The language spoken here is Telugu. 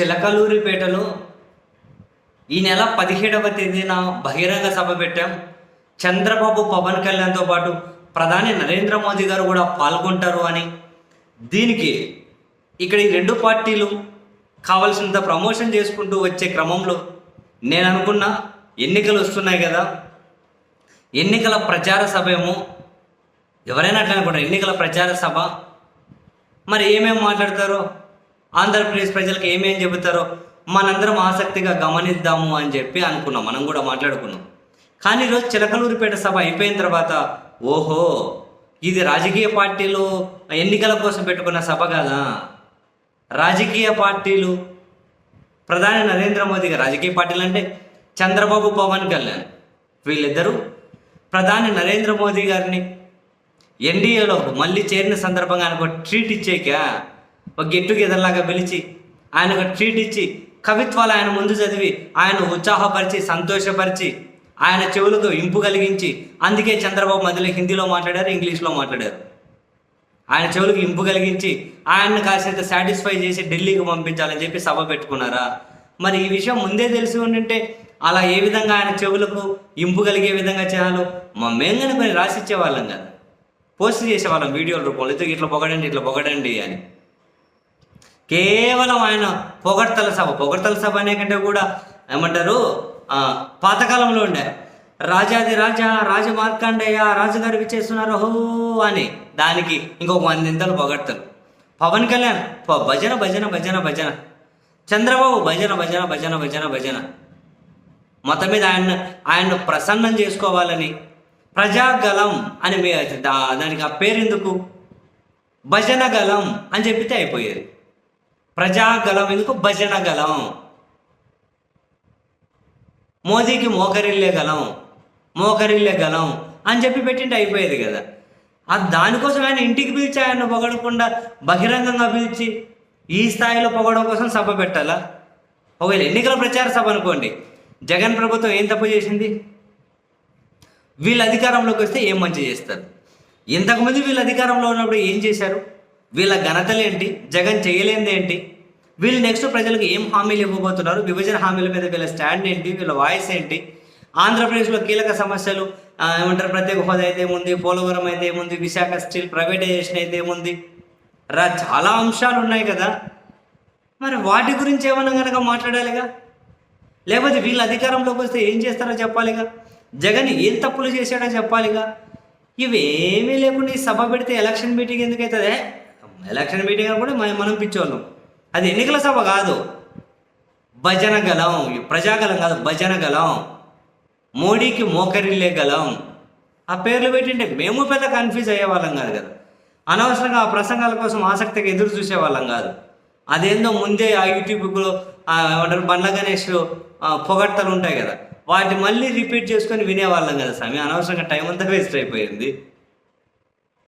చిలకలూరిపేటలో ఈ నెల పదిహేడవ తేదీన బహిరంగ సభ పెట్టాం. చంద్రబాబు పవన్ కళ్యాణ్తో పాటు ప్రధాని నరేంద్ర మోదీ గారు కూడా పాల్గొంటారు అని. దీనికి ఇక్కడ ఈ రెండు పార్టీలు కావలసినంత ప్రమోషన్ చేసుకుంటూ వచ్చే క్రమంలో నేను అనుకున్నా ఎన్నికలు వస్తున్నాయి కదా. ఎన్నికల ప్రచార సభ ఏమో ఎవరైనా అట్లా అనుకుంటారు ఎన్నికల ప్రచార సభ. మరి ఏమేమి మాట్లాడతారో ఆంధ్రప్రదేశ్ ప్రజలకు ఏమేం చెబుతారో మనందరం ఆసక్తిగా గమనిద్దాము అని చెప్పి అనుకున్నాం. మనం కూడా మాట్లాడుకున్నాం. కానీ ఈరోజు చిలకలూరిపేట సభ అయిపోయిన తర్వాత ఓహో ఇది రాజకీయ పార్టీలు ఎన్నికల కోసం పెట్టుకున్న సభ కదా? రాజకీయ పార్టీలు ప్రధాని నరేంద్ర మోదీ గారు రాజకీయ పార్టీలు అంటే చంద్రబాబు పవన్ కళ్యాణ్ వీళ్ళిద్దరూ ప్రధాని నరేంద్ర మోదీ గారిని ఎన్డీఏలో మళ్ళీ చేరిన సందర్భంగా అనుకో ట్రీట్ ఇచ్చేక ఒక గెట్ టుగెదర్ లాగా పిలిచి ఆయన ఒక ట్రీట్ ఇచ్చి కవిత్వాలు ఆయన ముందు చదివి ఆయన ఉత్సాహపరిచి సంతోషపరిచి ఆయన చెవులకు ఇంపు కలిగించి అందుకే చంద్రబాబు మధ్యలో హిందీలో మాట్లాడారు ఇంగ్లీష్లో మాట్లాడారు. ఆయన చెవులకు ఇంపు కలిగించి ఆయన్ని కాసేంత సాటిస్ఫై చేసి ఢిల్లీకి పంపించాలని చెప్పి సభ పెట్టుకున్నారా? మరి ఈ విషయం ముందే తెలిసి ఉండింటే అలా ఏ విధంగా ఆయన చెవులకు ఇంపు కలిగే విధంగా చేయాలో మా మేము కానీ కొన్ని రాసిచ్చే వాళ్ళం కదా. పోస్ట్ చేసేవాళ్ళం వీడియోల రూపంలో. ఇట్లా పొగడండి ఇట్లా పొగడండి అని. కేవలం ఆయన పొగడ్తల సభ. పొగడ్తల సభ అనే కంటే కూడా ఏమంటారు? పాతకాలంలో ఉండే. రాజాది రాజా రాజ మార్కండయ్య రాజుగారు విచ్చేస్తున్నారు హో అని. దానికి ఇంకొక వందింతలు పొగడ్తలు. పవన్ కళ్యాణ్ భజన భజన భజన భజన. చంద్రబాబు భజన భజన భజన భజన భజన. మొత్తం మీద ఆయన ఆయన్ను ప్రసన్నం చేసుకోవాలని. ప్రజాగలం అని మీ దా- దానికి ఆ పేరు ఎందుకు భజన గలం అని చెప్పితే అయిపోయేది. ప్రజాగలం ఎందుకు? భజన గలం మోదీకి మోకరిల్లే గలం మోకరిల్లే గలం అని చెప్పి పెట్టింటే అయిపోయేది కదా. ఆ దానికోసం ఆయన ఇంటికి పిలిచి ఆయన పొగడకుండా బహిరంగంగా పిలిచి ఈ స్థాయిలో పొగడం కోసం సభ పెట్టాలా? ఒకవేళ ఎన్నికల ప్రచార సభ అనుకోండి జగన్ ప్రభుత్వం ఏం తప్పు చేసింది? వీళ్ళు అధికారంలోకి వస్తే ఏం మంచి చేస్తారు? ఇంతకుముందు వీళ్ళు అధికారంలో ఉన్నప్పుడు ఏం చేశారు? వీళ్ళ ఘనతలేంటి జగన్ చేయలేనిదేంటి వీళ్ళు నెక్స్ట్ ప్రజలకు ఏం హామీలు ఇవ్వబోతున్నారు? విభజన హామీల మీద వీళ్ళ స్టాండ్ ఏంటి? వీళ్ళ వాయిస్ ఏంటి? ఆంధ్రప్రదేశ్లో కీలక సమస్యలు ఏమంటారు? ప్రత్యేక హోదా అయితే ఏముంది? పోలవరం అయితే ఏముంది? విశాఖ స్టీల్ ప్రైవేటైజేషన్ అయితే ఏముంది? రా చాలా అంశాలు ఉన్నాయి కదా. మరి వాటి గురించి ఏమన్నా కనుక మాట్లాడాలిగా? లేకపోతే వీళ్ళు అధికారంలోకి వస్తే ఏం చేస్తారో చెప్పాలిగా? జగన్ ఏం తప్పులు చేశాడో చెప్పాలిగా? ఇవేమీ లేకుండా ఈ సభ పెడితే ఎలక్షన్ మీటింగ్ ఎందుకు ఎలక్షన్ మీటింగ్ కూడా మనం- మనం పిచ్చోళ్ళం. అది ఎన్నికల సభ కాదు. భజన గలం ప్రజాగలం కాదు భజన గలం మోడీకి మోకరిల్లే గలం ఆ పేర్లు పెట్టింటే మేము పెద్ద కన్ఫ్యూజ్ అయ్యే వాళ్ళం కాదు కదా. అనవసరంగా ఆ ప్రసంగాల కోసం ఆసక్తిగా ఎదురు చూసే వాళ్ళం కాదు. అదేందో ముందే ఆ యూట్యూబ్లో ఏమంటారు బండ్ల గణేష్ పొగడ్తలు ఉంటాయి కదా. వాటిని మళ్ళీ రిపీట్ చేసుకొని వినేవాళ్ళం కదా స్వామి. అనవసరంగా టైం అంతా వేస్ట్ అయిపోయింది.